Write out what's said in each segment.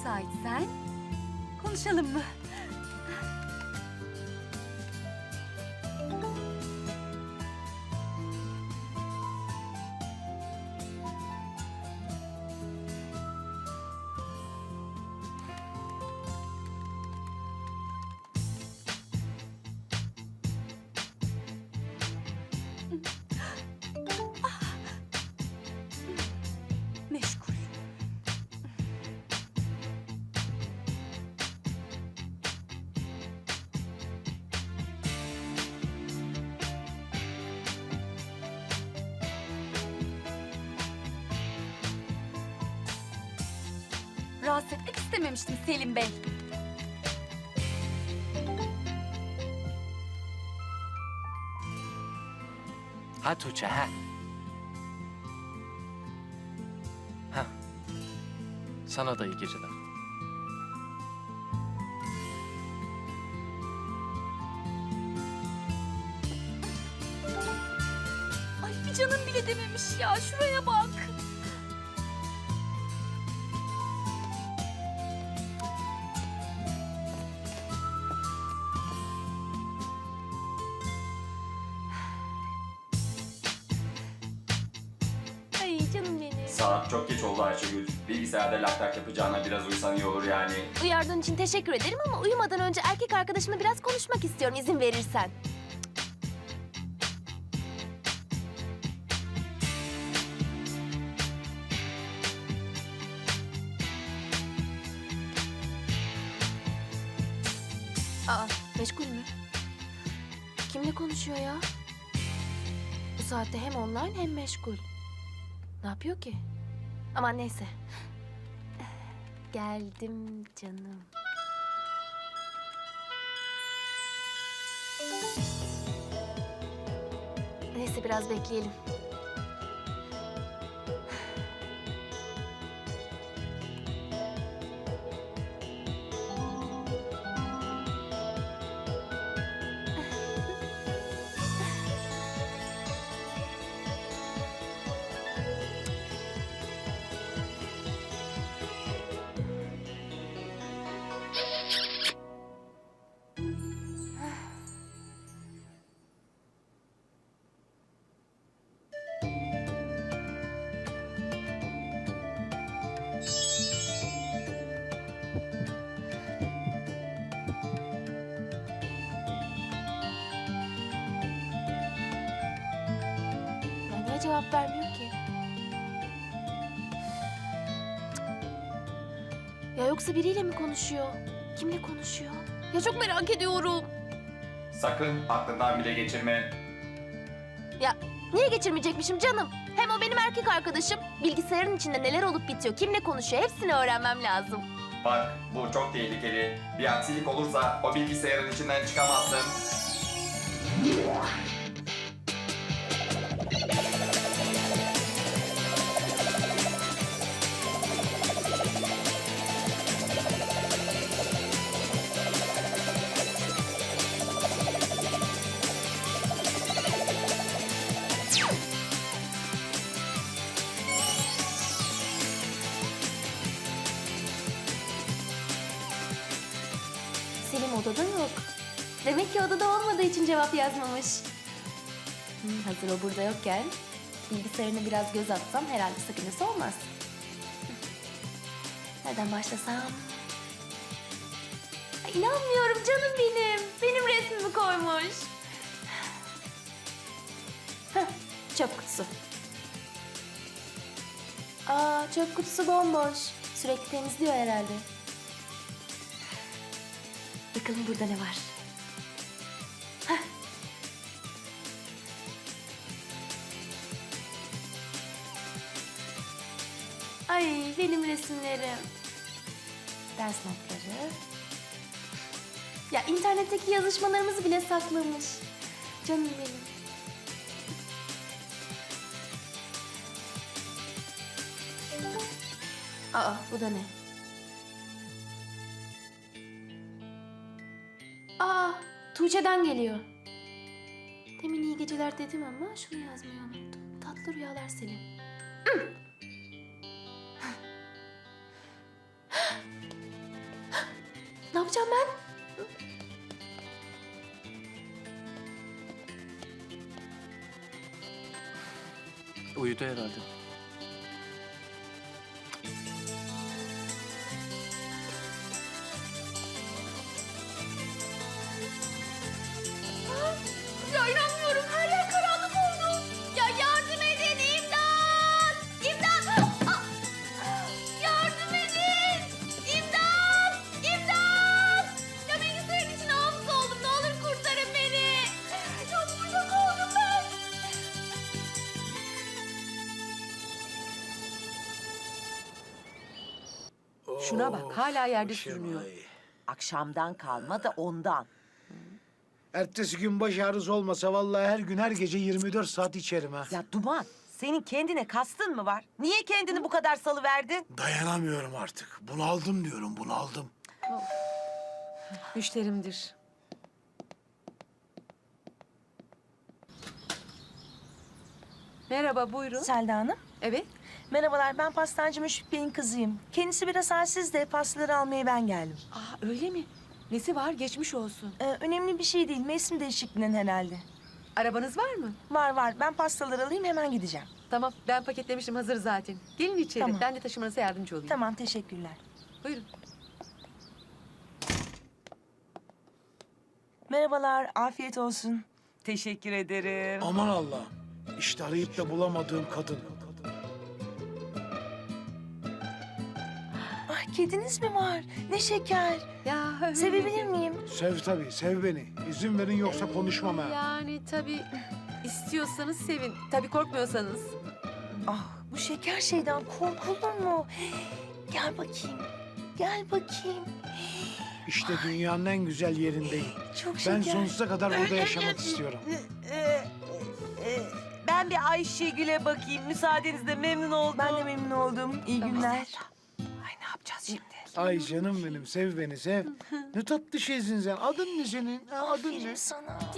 müsaitsen konuşalım mı? Rahatsız etmek istememiştim Selim Bey. Ha Tuğçe ha. Ha. Sana da iyi geceler. Ay bir canım bile dememiş ya. Şuraya bak. Ayşegül. Bilgisayarda lak tak yapacağına biraz uysan iyi olur yani. Uyardığın için teşekkür ederim ama uyumadan önce erkek arkadaşımla biraz konuşmak istiyorum izin verirsen. Aa, meşgul mü? Kimle konuşuyor ya? Bu saatte hem online hem meşgul. Ne yapıyor ki? Aman neyse. Geldim canım. Neyse biraz bekleyelim. Cevap vermiyor ki? Ya yoksa biriyle mi konuşuyor? Kimle konuşuyor? Ya çok merak ediyorum. Sakın aklından bile geçirme. Ya niye geçirmeyecekmişim canım? Hem o benim erkek arkadaşım. Bilgisayarın içinde neler olup bitiyor, kimle konuşuyor hepsini öğrenmem lazım. Bak bu çok tehlikeli. Bir aksilik olursa o bilgisayarın içinden çıkamazsın. Odada yok. Demek ki odada olmadığı için cevap yazmamış. Hmm, hazır o burada yokken bilgisayarına biraz göz atsam herhalde sakıncası olmaz. Nereden başlasam? Ay, inanmıyorum canım benim. Benim resmimi koymuş. Heh, çöp kutusu. Aa, çöp kutusu bomboş. Sürekli temizliyor herhalde. Bakalım burada ne var? Heh. Ay benim resimlerim. Ders notları. Ya internetteki yazışmalarımızı bile saklamış. Canım benim. Aa bu da ne? Aa, Tuğçe'den geliyor. Demin iyi geceler dedim ama şunu yazmayı unuttum. Tatlı rüyalar Selim. Ne yapacağım ben? Uyudu herhalde. Şuna bak hala yerde sürünüyor. Akşamdan kalma da ondan. Ertesi gün baş ağrısı olmasa vallahi her gün her gece 24 saat içerim ha. Ya Duman senin kendine kastın mı var? Niye kendini bu kadar salıverdin? Dayanamıyorum artık. Bunaldım diyorum bunaldım. Müşterimdir. Merhaba buyurun. Selda Hanım. Evet. Merhabalar ben pastancı Müşfik Bey'in kızıyım. Kendisi biraz halsiz de pastaları almaya ben geldim. Aa öyle mi? Nesi var? Geçmiş olsun. Ee, önemli bir şey değil. Mevsim değişikliğinden herhalde. Arabanız var mı? Var var. Ben pastaları alayım hemen gideceğim. Tamam ben paketlemişim hazır zaten. Gelin içeri. Tamam. Ben de taşımanıza yardımcı olayım. Tamam teşekkürler. Buyurun. Merhabalar. Afiyet olsun. Teşekkür ederim. Aman Allah'ım. İşte arayıp da bulamadığım kadın. Kediniz mi var? Ne şeker. Ya öyle Sevebilir mi? miyim? Sev tabii sev beni. İzin verin yoksa konuşmam ha. Yani tabii istiyorsanız sevin. Tabii korkmuyorsanız. Ah bu şeker şeyden korkulur mu? Gel bakayım. Gel bakayım. İşte dünyanın en güzel yerindeyim. Çok Ben şeker. sonsuza kadar burada yaşamak istiyorum. Ee, e, ben bir Ayşegül'e bakayım. Müsaadenizle memnun oldum. Ben de memnun oldum. İyi günler. Ay canım benim sev beni sev. Ne tatlı şeysin sen. Adın ne senin? Ha, adın ne?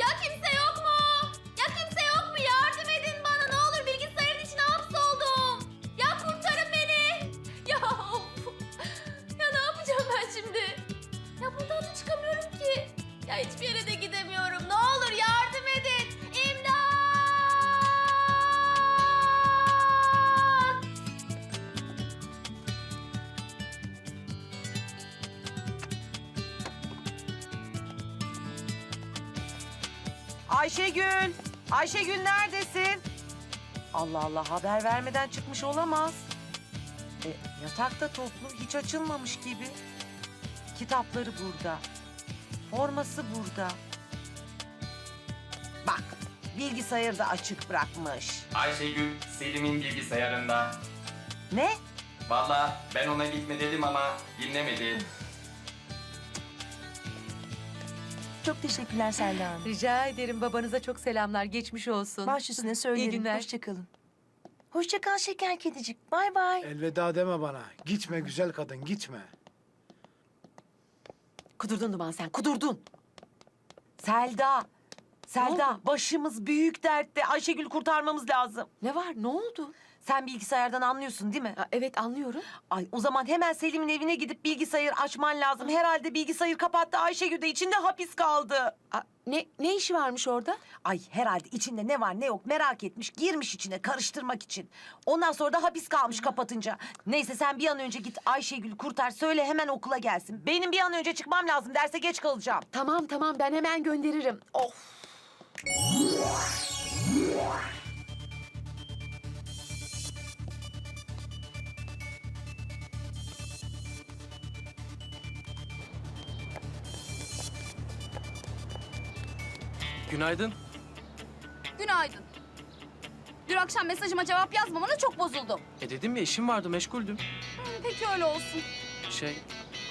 Ya kimse yok mu? Ya kimse yok mu? Yardım edin bana ne olur bilgisayarın içine hapsoldum. Ya kurtarın beni. Ya of. Ya ne yapacağım ben şimdi? Ya buradan da çıkamıyorum ki. Ya hiçbir yere de gidemiyorum. Ayşegül! Ayşegül neredesin? Allah Allah haber vermeden çıkmış olamaz. E, yatakta toplu hiç açılmamış gibi. Kitapları burada. Forması burada. Bak bilgisayarı da açık bırakmış. Ayşegül Selim'in bilgisayarında. Ne? Vallahi ben ona gitme dedim ama dinlemedi. Çok teşekkürler Selda Hanım. Rica ederim babanıza çok selamlar. Geçmiş olsun. Baş üstüne söylerim. günler. Hoşçakalın. Hoşça kal şeker kedicik. Bay bay. Elveda deme bana. Gitme güzel kadın gitme. Kudurdun Duman sen kudurdun. Selda. Selda başımız büyük dertte. Ayşegül kurtarmamız lazım. Ne var ne oldu? Sen bilgisayardan anlıyorsun değil mi? Ha, evet anlıyorum. Ay o zaman hemen Selim'in evine gidip bilgisayar açman lazım. Herhalde bilgisayarı kapattı Ayşegül de içinde hapis kaldı. Aa, ne, ne işi varmış orada? Ay herhalde içinde ne var ne yok merak etmiş. Girmiş içine karıştırmak için. Ondan sonra da hapis kalmış kapatınca. Neyse sen bir an önce git Ayşegül kurtar. Söyle hemen okula gelsin. Benim bir an önce çıkmam lazım. Derse geç kalacağım. Tamam tamam ben hemen gönderirim. Of. Günaydın. Günaydın. Dün akşam mesajıma cevap yazmamana çok bozuldum. E dedim ya işim vardı meşguldüm. Hı, Peki öyle olsun. Şey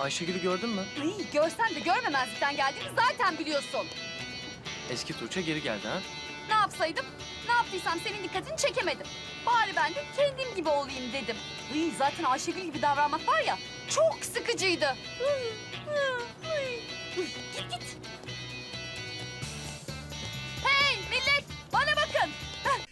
Ayşegül'ü gördün mü? Ay, görsen de görmemezlikten geldiğini zaten biliyorsun. Eski Tuğçe geri geldi ha. Ne yapsaydım? Ne yaptıysam senin dikkatini çekemedim. Bari ben de kendim gibi olayım dedim. Iy, zaten Ayşegül gibi davranmak var ya çok sıkıcıydı. Iy, ıy. Iy, Git git.